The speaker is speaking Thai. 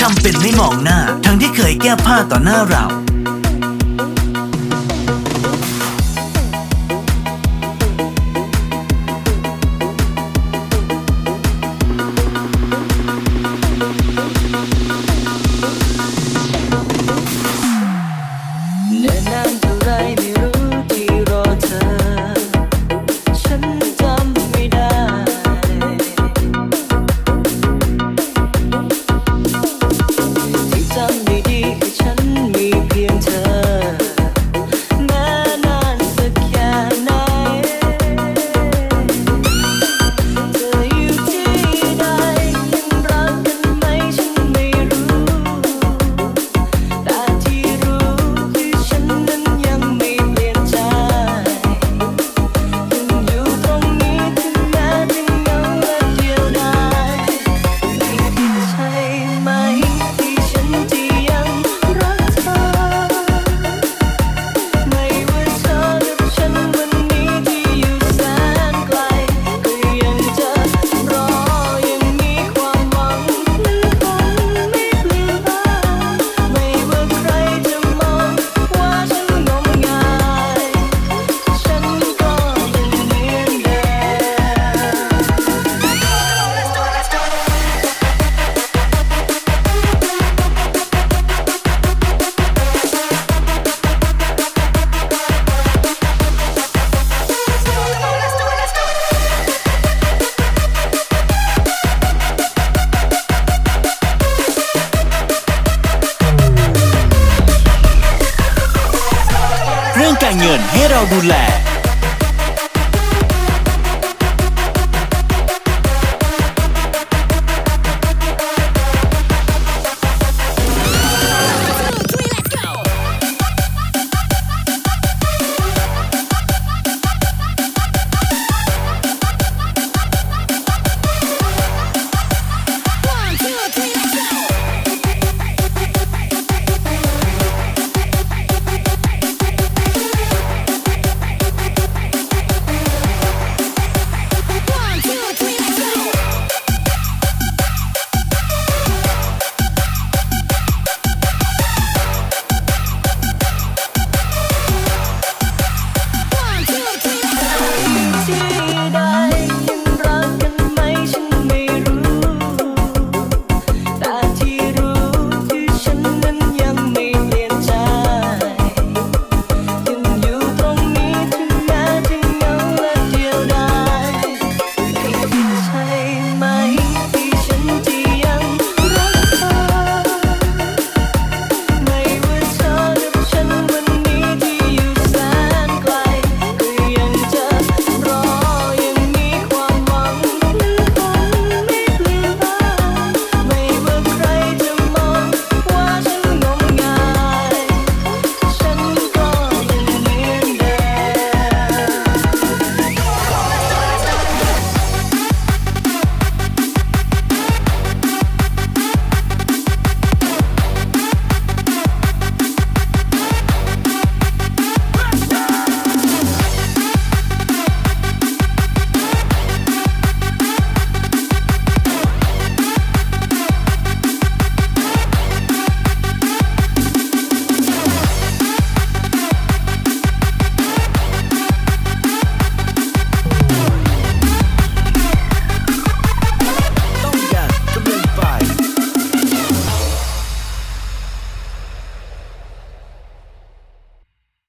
ทำเป็นไม่มองหน้า ทั้งที่เคยแก้ผ้าต่อหน้าเรา เนินนานเท่าไรไม่ เงินให้เราดูแล